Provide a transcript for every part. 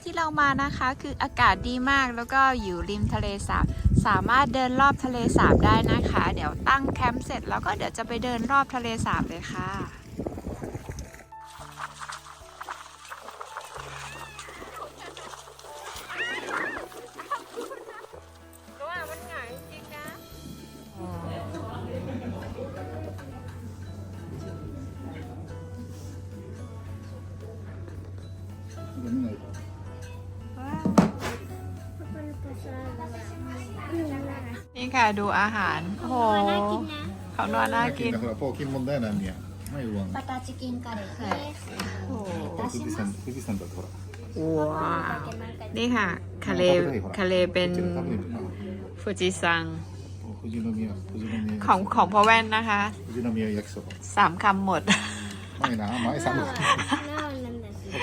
้ที่เรามานะคะคืออากาศดีมากแล้วก็อยู่ริมทะเลสาบสามารถเดินรอบทะเลสาบได้นะคะ เดี๋ยวตั้งแคมป์เสร็จแล้วก็เดี๋ยวจะไปเดินรอบทะเลสาบเลยค่ะ นี่ค่ะดูอาหาร โอ้โหของนอนน่ากิน ほらポーキンモンだよなんやはいわバターチキンカレーです。 โอ้โห 富士山富士山だとほら ว้าวนี่ค่ะทะเลทะเลเป็น こっちで食べれるな ฟูจิซัง 富士宮富士宮 ของของพ่อแว่นนะคะ 富士宮焼きそば สามคำหมด 前な前さんのこ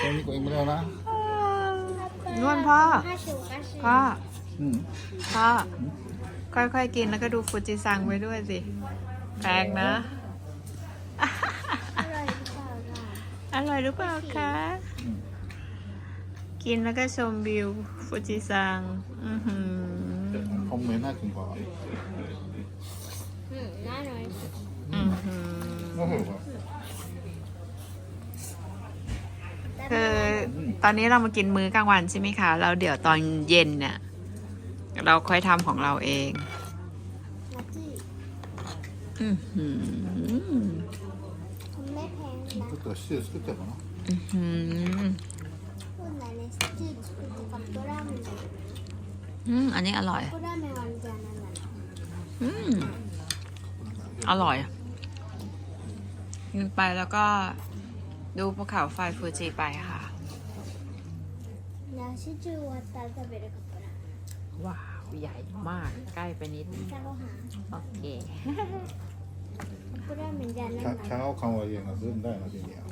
こにこれもらうな นวลพ่อ พ่อ うん พ่อ ค่อยๆกินแล้วก็ดูฟูจิซังไว้ด้วยสิแปลงนะ อร่อยหรือเปล่าคะ กินแล้วก็ชมวิวฟูจิซัง อือหือคอมเมนต์น่ากินกว่าอืมน่าหน่อยอือหือคือตอนนี้เรามากินมื้อกลางวันใช่ไหมคะเราเดี๋ยวตอนเย็นเนี่ย เราค่อยทำของเราเองอื้อืมไม่แพงนะอัมอืมอันนี้อร่อยอืมอร่อยกินไปแล้วก็ดูภูเขาไฟฟูจิไปค่ะ แล้วชื่อ ว้าว ใหญ่มาก ใกล้ไปนิดโอเค ก็ได้เหมือนกันนะเช้าเช้าขาเย็นก็เริ่ได้มาทีเดียว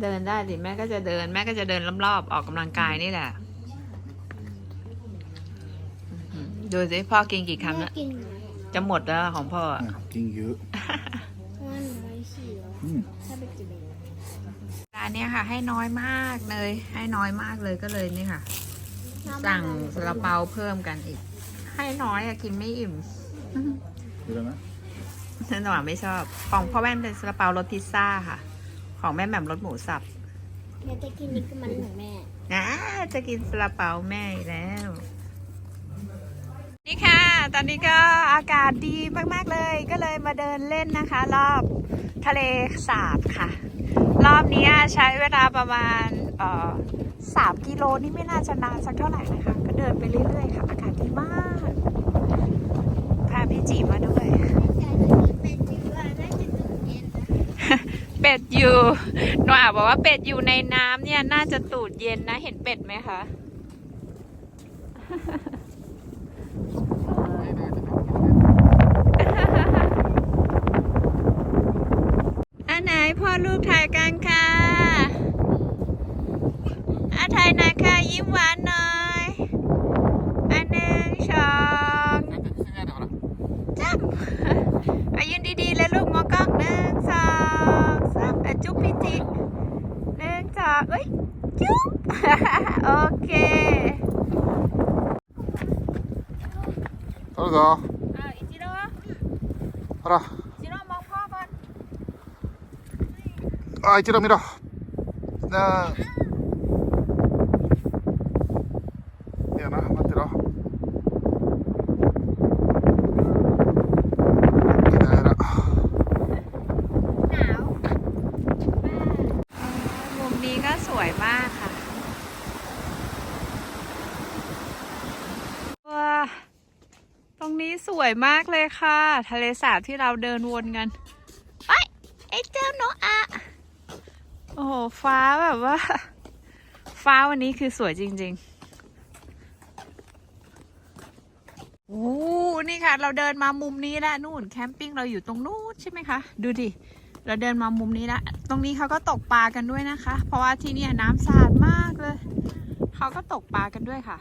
เดินได้ดิแม่ก็จะเดินแม่ก็จะเดินล้อรอบออกกำลังกายนี่แหละอืมดูสิพ่อกินกี่คำนะจะหมดแล้วของพ่อกินเยอะร้อยานนี้ค่ะ ให้น้อยมากเลย ให้น้อยมากเลยก็เลยนี่ค่ะ สั่งซาลาเปาเพิ่มกันอีก ให้น้อยอะกินไม่อิ่มดูแล้วนะนั่นหวานไม่ชอบ ของพ่อแม่เป็นซาลาเปารสพิซซ่าค่ะ ของแม่แหม่มรสหมูสับเดี๋ยวจะกินนี่คือมันของแม่นะจะกินซาลาเปาแม่แล้ว นี่ค่ะ ตอนนี้ก็อากาศดีมากๆเลย ก็เลยมาเดินเล่นนะคะ รอบทะเลสาบค่ะ รอบนี้ใช้เวลาประมาณสามกิโลนี่ไม่น่าจะนานสักเท่าไหร่นะคะ ก็เดินไปเรื่อยๆค่ะ อากาศดีมาก พาพี่จีมาด้วย เป็ดอยู่หนูอาบอกว่าเป็ดอยู่ในน้ำเนี่ยน่าจะตูดเย็นนะเห็นเป็ดไหมคะอันไหนพ่อลูกถ่ 자 이치로 밀어 하나 미안아 한번 들어 기다려 몸미가 สวยมากค่ะ ตรงนี้สวยมากเลยค่ะ ทะเลสาบที่เราเดินวนกัน ไอ้ยไอ้เจ้านกอา โอ้โห ฟ้าแบบว่า ฟ้าวันนี้คือสวยจริงๆโอ้นี่ค่ะ เราเดินมามุมนี้แล้วนู่นแคมปิ้งเราอยู่ตรงนู้นใช่ไหมคะ ดูดิ เราเดินมามุมนี้แล้วตรงนี้เขาก็ตกปลากันด้วยนะคะ เพราะว่าที่นี่น้ำสะอาดมากเลย เขาก็ตกปลากันด้วยค่ะ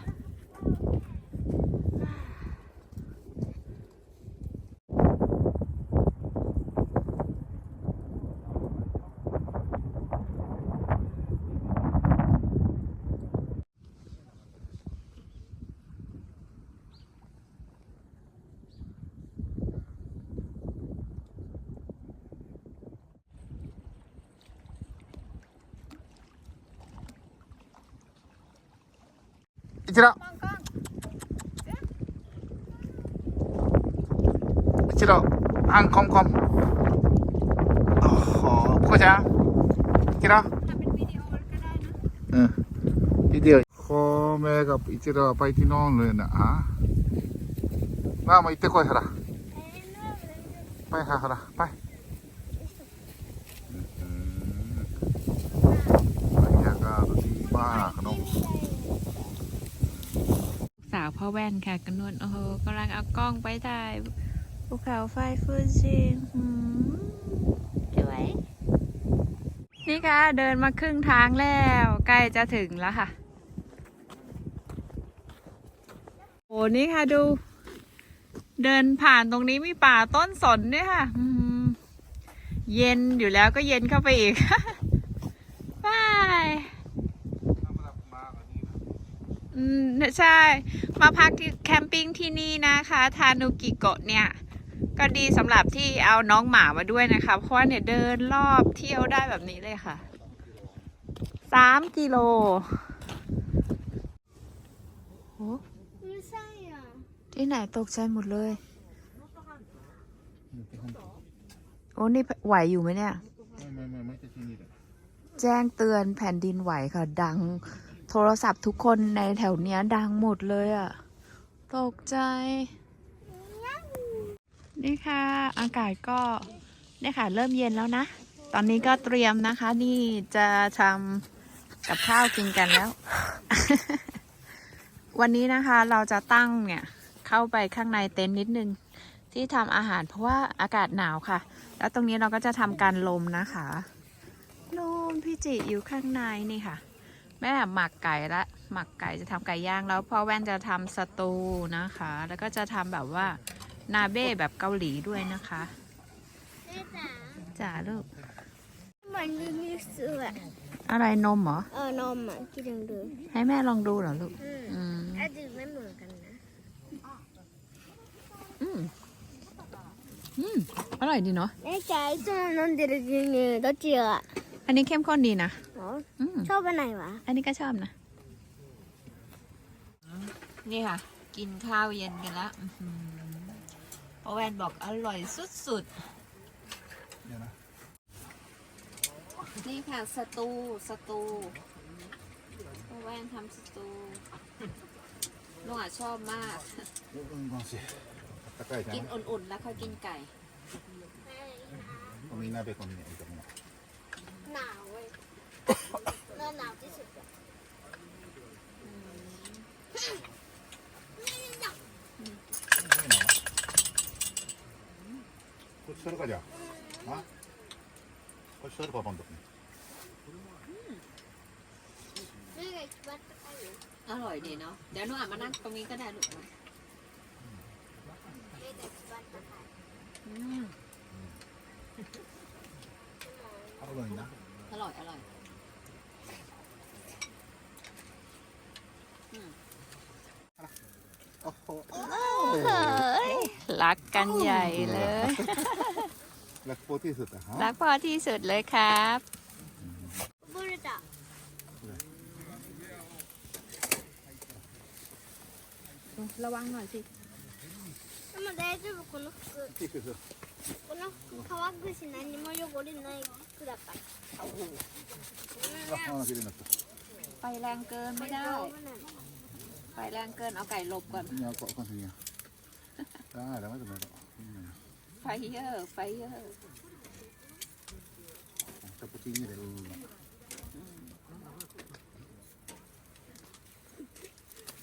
อังคอมคอมโอ้โหเข้าใจกี่รอบเออทีเดียวขอแม่กับอิจิราไปที่นอนเลยนะอะน้ามาอิเตคอยหระไปฮหาหระไปบรรยากาศดีมากน้องสาวพ่อแว่นค่ะกนวนโอ้โหกำลังเอากล้องไปถ่าย ภูเขาไฟฟูจิหืมสวยนี่ค่ะ เดินมาครึ่งทางแล้ว ใกล้จะถึงแล้วค่ะ โอ้นี่ค่ะดู เดินผ่านตรงนี้มีป่าต้นสนด้วยค่ะอืมเย็นอยู่แล้วก็เย็นเข้าไปอีกบายอืม ใช่ มาพักที่แคมปิ้งที่นี่นะคะ ทานุกิโกะเนี่ย ก็ดีสำหรับที่เอาน้องหมามาด้วยนะคะ เพราะว่าเนี่ยเดินรอบเที่ยวได้แบบนี้เลยค่ะสามกิโลโอ้ที่ไหนตกใจหมดเลย โอ้นี่ไหวอยู่ไหมเนี่ยแจ้งเตือนแผ่นดินไหวค่ะ ดัง โทรศัพท์ทุกคนในแถวเนี้ยดังหมดเลยอะ ตกใจ นี่ค่ะ อากาศก็เนี่ยค่ะ เริ่มเย็นแล้วนะ ตอนนี้ก็เตรียมนะคะ นี่จะทำกับข้าวกินกันแล้ว วันนี้นะคะเราจะตั้งเนี่ยเข้าไปข้างในเต็นท์นิดนึง ที่ทำอาหารเพราะว่าอากาศหนาวค่ะ แล้วตรงนี้เราก็จะทำการลมนะคะนู่นพี่จิอยู่ข้างในนี่ค่ะ แม่หมักไก่ละหมักไก่จะทำไก่ย่างแล้วพ่อแว่นจะทำสตูนะคะ แล้วก็จะทำแบบว่า นาเบ้แบบเกาหลีด้วยนะคะจ๋าลูกมันมีมีเสืออะไรนมเหรอ เออนมอะกินดู ให้แม่ลองดูเหรอลูก อืมอดื่มไม่เหมือนกันนะ อืม อืม อร่อยดีเนาะแม่ใจชอบนมเดือดเนี่ตัวเจียอันนี้เข้มข้นดีนะอชอบอันไหนวะ อันนี้ก็ชอบนะ นี่ค่ะ กินข้าวเย็นกันแล้ว อื้อหือพ่อแวนบอกอร่อยสุดๆ เดี๋ยวนะ นี่ค่ะสตูสตูพ่อแว่นทำสตูลุงอ่ะชอบมาก うんごめんし高いじゃ กิ ん นอุ่นๆ แล้วค่อยกินไก่ みんなベコンにいいと思うหนาวเว้ยหน้าหนาวที่สุดอะ こ 들어가 자. 어? 벌써ะ어가본 다. Really, what the hell? อร่อยดีเนาะ เดี๋ยวหนูอะมานั่งตรงนี้ก็ได้ลูกนะอร่อยนะ?อร่อย อร่อย โอ้โห เอ้ยรักกันใหญ่เลย รักพ่อที่สุดอะฮะรักพ่อที่สุดเลยครับบูรดาระวังหน่อยสิでも大丈夫この服いいけどこの服乾くし何も汚れない服だからあ、鼻がきれいになったไฟแรงเกินไม่ได้ไฟแรงเกินเอาไก่หลบก่อน เงาเกาะก้อนสินอะได้แล้วไม่ต้องไม่ต้อง ไฟเยอะ チャプチーニでうん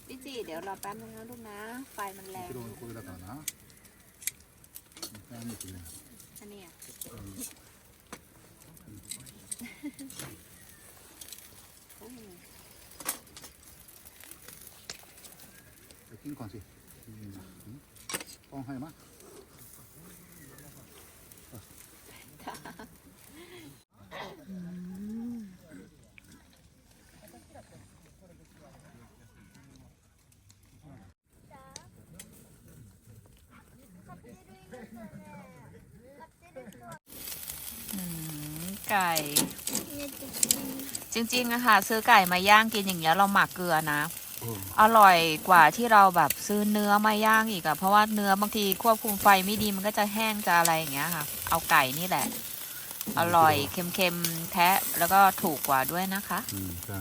พี่จีเดี๋ยวรอแป๊บนึงนะลูกนะ ไฟมันแรง 後ろのこれだからなあいいですね อันเนี้ย 金管สิป้องให้มั้ย ไก่ จริงๆอะค่ะ ซื้อไก่มาย่างกินอย่างเงี้ยเราหมักเกลือนะ อร่อยกว่าที่เราแบบซื้อเนื้อมาย่างอีกอะเพราะว่าเนื้อบางทีควบคุมไฟไม่ดีมันก็จะแห้งจะอะไรอย่างเงี้ยค่ะ เอาไก่นี่แหละ อร่อยเค็มๆแท้แล้วก็ถูกกว่าด้วยนะคะ อืมใช่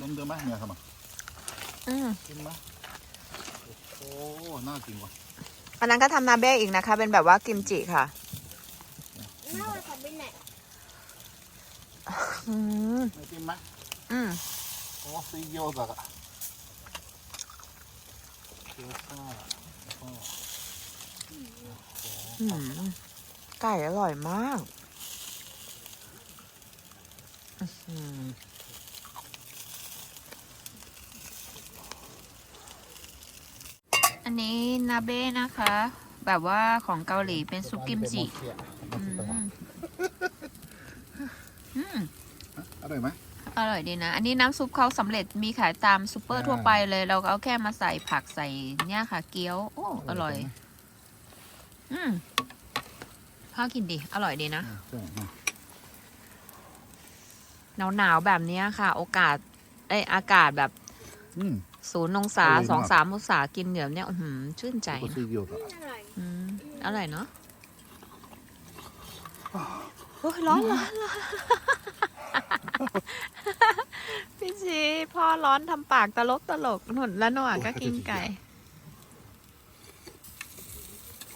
ลงเดินไหมเนี่ยครับมาอืมกินไหมโอ้น่ากินว่ะอันนั้นก็ทำนาเบ้อีกนะคะ เป็นแบบว่ากิมจิค่ะน่าจะของเป็นไหนอืมไม่กินไหมอืมโอ้ซีโยแบบอะเกียวซ่าอืมไก่อร่อยมาก อืม นนี้นาเบ้นะคะ แบบว่าของเกาหลีเป็นซุปกิมจิอืมอืมอร่อยไหมอร่อยดีนะ อันนี้น้ำซุปเขาสำเร็จมีขายตามซูเปอร์ทั่วไปเลย เราก็เอาแค่มาใส่ผักใส่เนี่ยค่ะ เกี๊ยว โอ้ อร่อย อืมพ่อกินดิอร่อยดีนะใช่ไหมหนาวหนาวๆแบบเนี้ยค่ะ โอกาส เอ้ยอากาศแบบ อืม ศูนย์องศาสองสามองศากินเดี๋ยวเนี่ยอื้หือชื่นใจ.อร่อยอืมอร่อยเนาะโอ้ยร้อนร้อนร้อพี่ชีพ่อร้อนทำปากตลกตลกหนุนละหน่อยก็กินไก่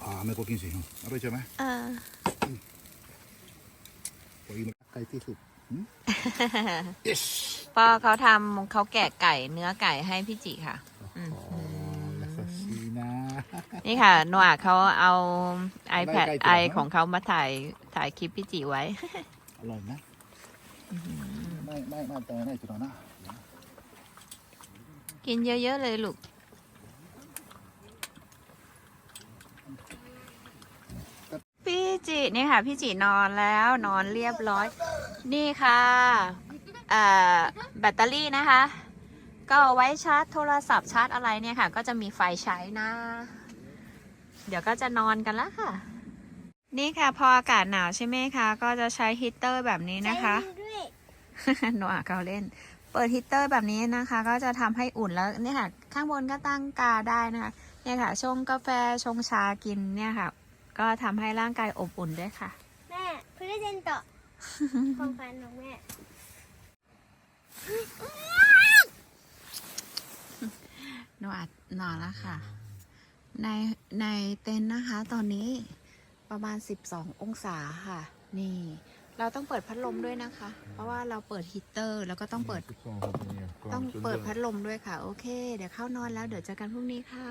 아, 매 고긴 수 형. 알았 죠, 매? เออ 고기 뭐 가까이 띄 수. yes. พ่อเขาทำเขาแกะไก่เนื้อไก่ให้พี่จิค่ะนี่ค่ะนอาเขาเอา iPad ไดไก่ของเขามาถ่ายถ่ายคลิปพี่จิไว้ อร่อยนะไม่ไม่ไม่แต่ไม่จุดอกนะกินเยอะๆเลยลูก พี่จินี่ค่ะ พี่จินอนแล้วนอนเรียบร้อย นี่ค่ะ แบตเตอรี่นะคะ ก็เอาไว้ชาร์จโทรศัพท์ชาร์จอะไรเนี่ยค่ะ ก็จะมีไฟใช้นะ เดี๋ยวก็จะนอนกันละค่ะ นี่ค่ะพออากาศหนาวใช่ไหมคะ ก็จะใช้ฮีเตอร์แบบนี้นะคะโนอาเขาเล่น เปิดฮีเตอร์แบบนี้นะคะ ก็จะทำให้อุ่นแล้วนี่ค่ะข้างบนก็ตั้งกาได้นะคะเนี่ยค่ะชงกาแฟชงชากินเนี่ยค่ะ ก็ทำให้ร่างกายอบอุ่นด้วยค่ะ แม่พื่เจนต่อของขวัญของแม่ หนูอัดนอนแล้วค่ะ ในในเต็นท์นะคะ ตอนนี้ประมาณ 12 องศาค่ะ นี่ เราต้องเปิดพัดลมด้วยนะคะ เพราะว่าเราเปิดฮีตเตอร์ แล้วก็ต้องเปิด ต้องเปิดพัดลมด้วยค่ะ โอเค เดี๋ยวเข้านอนแล้ว เดี๋ยวเจอกันพรุ่งนี้ค่ะ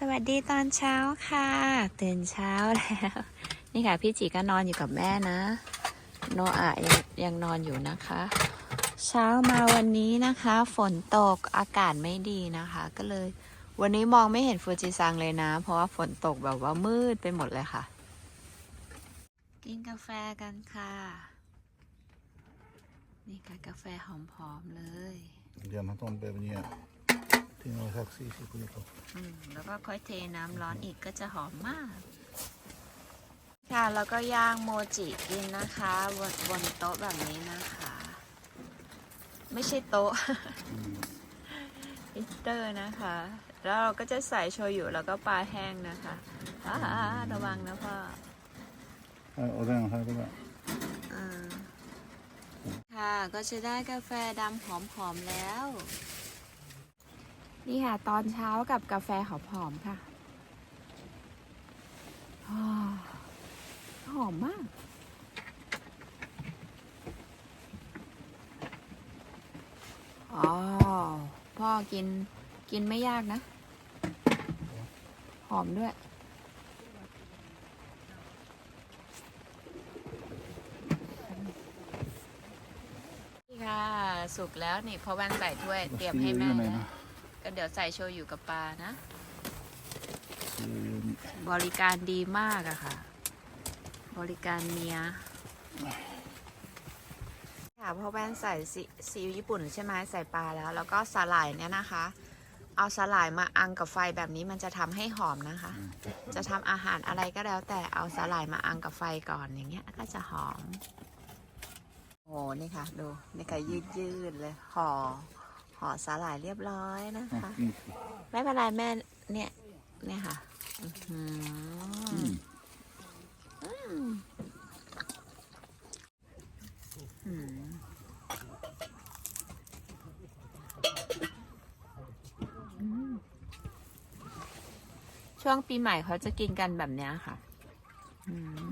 สวัสดีตอนเช้าค่ะ ตื่นเช้าแล้ว นี่ค่ะ พี่จีก็นอนอยู่กับแม่นะ โนอายังยังนอนอยู่นะคะ เช้ามาวันนี้นะคะ ฝนตกอากาศไม่ดีนะคะ ก็เลย วันนี้มองไม่เห็นฟูจิซังเลยนะ เพราะว่าฝนตกแบบว่ามืดไปหมดเลยค่ะ กินกาแฟกันค่ะ นี่ค่ะกาแฟหอมๆเลย เดี๋ยวมันต้องแบบนี้ี่น้องพักสี่สิบกิโลอืมแล้วก็ค่อยเทน้ำร้อนอีกก็จะหอมมาก ค่ะแล้วก็ย่างโมจิกินนะคะบนบนโต๊ะแบบนี้นะคะ ไม่ใช่โต๊ะอิสเตอร์นะคะ แล้วเราก็จะใส่โชยุแล้วก็ปลาแห้งนะคะอ่าระวังนะพ่อเออโอเคครับก็ได้ค่ะก็จะได้กาแฟดำหอมๆแล้ว นี่ค่ะ ตอนเช้ากับกาแฟหอมๆค่ะ หอมมาก อ๋อ พ่อกินกินไม่ยากนะ หอมด้วย นี่ค่ะ สุกแล้วนี่พ่อแว่นใส่ถ้วยเตรียมให้แม่อยู่ไหนนะนะ ก็เดี๋ยวใส่โชยุกับปลานะซีอิ๊วนี่บริการดีมากอะค่ะ บริการเมียค่ะพ่อแว่นใส่ซีซีอิ๊วญี่ปุ่นใช่ไหมใส่ปลาแล้ว แล้วก็สาหร่ายเนี่ยนะคะ เอาสาหร่ายมาอังกับไฟแบบนี้มันจะทำให้หอมนะคะ จะทำอาหารอะไรก็แล้ว แต่เอาสาหร่ายมาอังกับไฟก่อนอย่างเงี้ยก็จะหอมโอ้นี่ค่ะ ดู นี่ค่ะยืดยืดๆเลยห่อ ห่อสาหร่ายเรียบร้อยนะอะคะกินสิไม่เป็นไรแม่เนี่ยเนี่ยค่ะอื้อหือือมอืมอืมอืมช่วงปีใหม่เขาจะกินกันแบบเนี้ยค่ะ อืม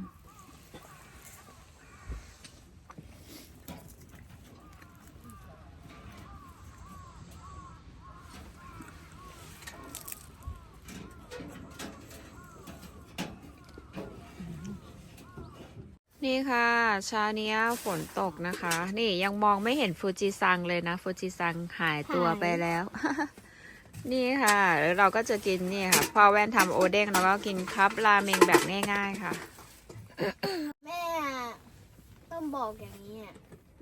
นี่ค่ะเช้าเนี้ยฝนตกนะคะ นี่ยังมองไม่เห็นฟูจิซังเลยนะฟูจิซังหายตัวไปแล้ว นี่ค่ะแล้วเราก็จะกินนี่ค่ะพ่อแว่นทำโอเด้งแล้วก็กินคัพราเมงแบบง่าย ๆค่ะ แม่ต้องบอกอย่างนี้อะ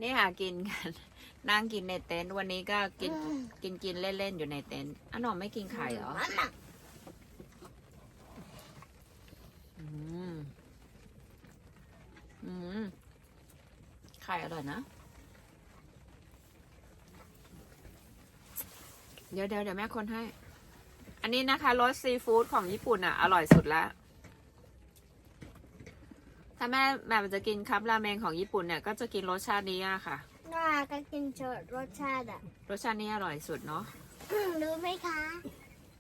นี่ค่ะกินกัน นั่งกินในเต็นท์วันนี้ก็กินกินกินเล่นๆอยู่ในเต็นท์อะหนอมไม่กินไข่เหรอ มันอะ อืม อืมไข่อร่อยนะ เดี๋ยวเดี๋ยวเดี๋ยวแม่คนให้ อันนี้นะคะรสซีฟู้ดของญี่ปุ่นอะ อร่อยสุดละถ้าแม่แม่จะกินคัพราเมงของญี่ปุ่นเนี่ย ก็จะกินรสชาตินี้อะค่ะ น่าก็กินโชดรสชาติอะ รสชาตินี้อร่อยสุดเนาะรู้ไหมคะ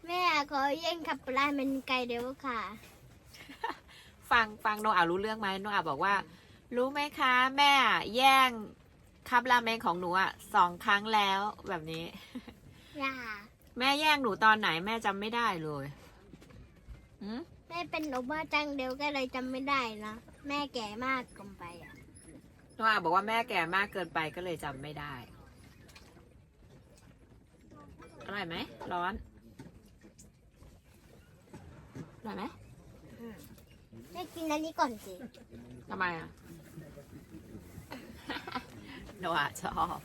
แม่ขอแย่งขับปลาเป็นไก่เดียวค่ะ ฟังฟังโนอารู้เรื่องไหมโนอาบอกว่า รู้ไหมคะ แม่แย่งคัพราเมงของหนูอะสองครั้งแล้วแบบนี้ อย่าแม่แย่งหนูตอนไหนแม่จำไม่ได้เลยหืมแม่เป็นโอบ้าจังเดียวก็เลยจำไม่ได้นะแม่แก่มากเกินไปอะโนอาบอกว่าแม่แก่มากเกินไปก็เลยจำไม่ได้อร่อยไหมร้อนอร่อยไหมแม่ กินอันนี้ก่อนสิทำไมอะ โนอาชอบ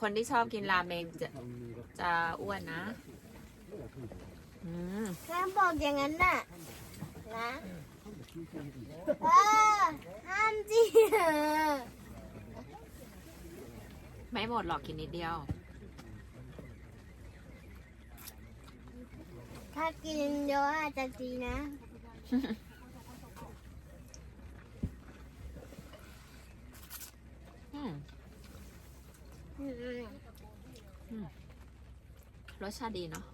คนที่ชอบกินราเมงจะจะอ้วนนะ อืมแม่บอกอย่างนั้นน่ะนะเออห้ามจีไม่หมดหรอกกินนิดเดียว ถ้ากินเยอะอาจจะจีนะอืมอืมรสชาติดีเนาะ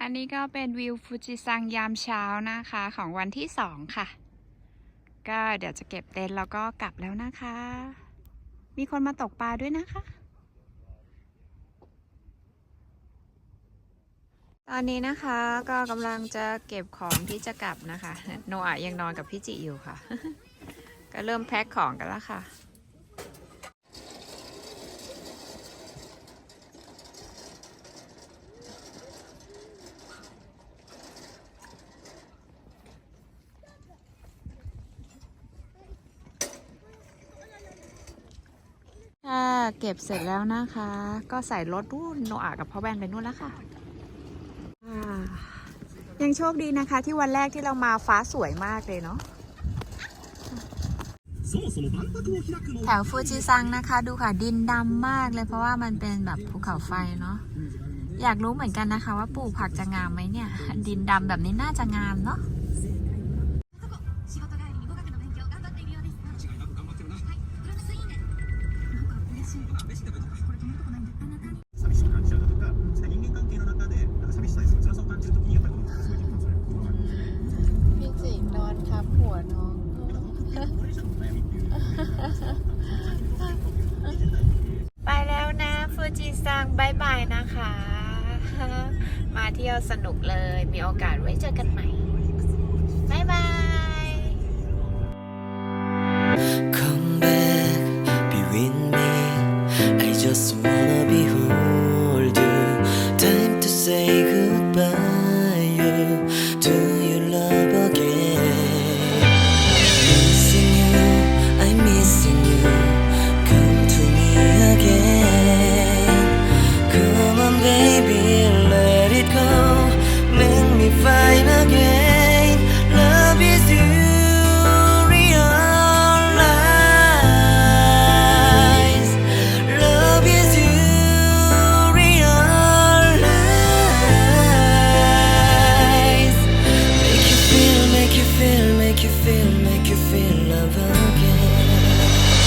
อันนี้ก็เป็นวิวฟูจิซังยามเช้านะคะ ของวันที่สองค่ะ ก็เดี๋ยวจะเก็บเต็นท์แล้วก็กลับแล้วนะคะ มีคนมาตกปลาด้วยนะคะ ตอนนี้นะคะก็กำลังจะเก็บของที่จะกลับนะคะ โนอายังนอนกับพี่จิอยู่ค่ะ ก็เริ่มแพ็คของกันแล้วค่ะ เก็บเสร็จแล้วนะคะ ก็ใส่รถนู่นโนอากับพ่อแบนไปนู่นแล้วค่ะอ่ายังโชคดีนะคะที่วันแรกที่เรามาฟ้าสวยมากเลยเนาะแถวฟูจิซังนะคะ ดูค่ะดินดำมากเลยเพราะว่ามันเป็นแบบภูเขาไฟเนาะอยากรู้เหมือนกันนะคะว่าปลูกผักจะงามไหมเนี่ย ดินดำแบบนี้น่าจะงามเนาะ be who